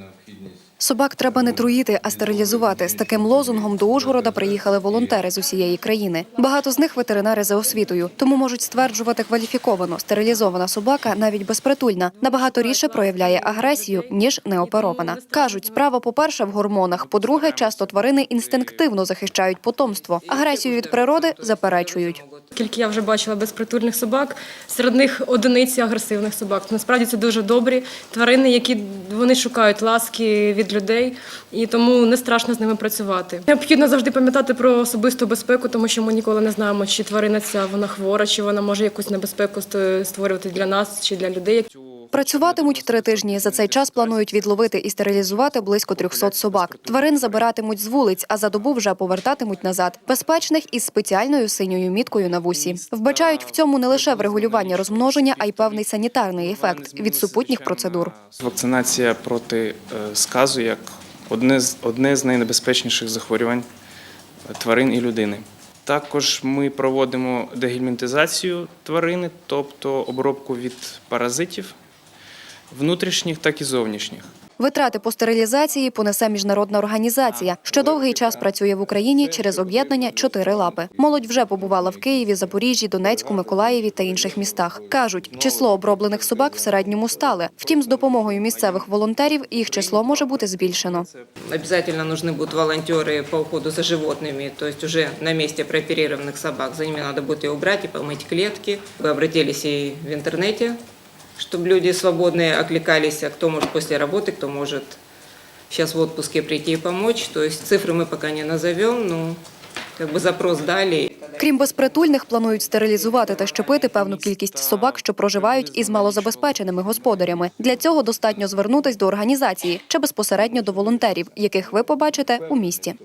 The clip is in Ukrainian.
No. Собак треба не труїти, а стерилізувати. З таким лозунгом до Ужгорода приїхали волонтери з усієї країни. Багато з них ветеринари за освітою, тому можуть стверджувати кваліфіковано. Стерилізована собака, навіть безпритульна, набагато рідше проявляє агресію ніж неоперована. кажуть, справа, по-перше, в гормонах. По-друге, часто тварини інстинктивно захищають потомство. Агресію від природи заперечують. Скільки я вже бачила безпритульних собак, серед них одиниці агресивних собак. Насправді це дуже добрі тварини, які вони шукають ласки від людей, і тому не страшно з ними працювати. Необхідно завжди пам'ятати про особисту безпеку, тому що ми ніколи не знаємо, чи тварина ця вона хвора, чи вона може якусь небезпеку створювати для нас чи для людей. Працюватимуть три тижні. За цей час планують відловити і стерилізувати близько 300 собак. Тварин забиратимуть з вулиць, а за добу вже повертатимуть назад. Безпечних із спеціальною синьою міткою на вусі. Вбачають в цьому не лише врегулювання розмноження, а й певний санітарний ефект від супутніх процедур. Вакцинація проти е, сказу як одне з одне з найнебезпечніших захворювань е, тварин і людини. Також ми проводимо дегельмінтизацію тварини, тобто обробку від паразитів, внутрішніх, так і зовнішніх. Витрати по стерилізації понесе міжнародна організація, що довгий час працює в Україні через об'єднання «Чотири лапи. Молодь вже побувала в Києві, Запоріжжі, Донецьку, Миколаєві та інших містах. кажуть, число оброблених собак в середньому стале. Втім, з допомогою місцевих волонтерів їх число може бути збільшено. Обязательно нужны будут волонтеры по уходу за животными, то есть уже на месте прооперированных собак. За ними надо будет и убрать, и помыть клетки. Вы обратились и в интернете, чтобы люди свободные окликались, а кто может после работы, кто может сейчас в отпуске прийти и помочь. То есть цифры мы пока не назовем, но как бы запрос дали. Крім безпритульних, планують стерилізувати та щепити певну кількість собак, що проживають із малозабезпеченими господарями. Для цього достатньо звернутись до організації чи безпосередньо до волонтерів, яких ви побачите у місті.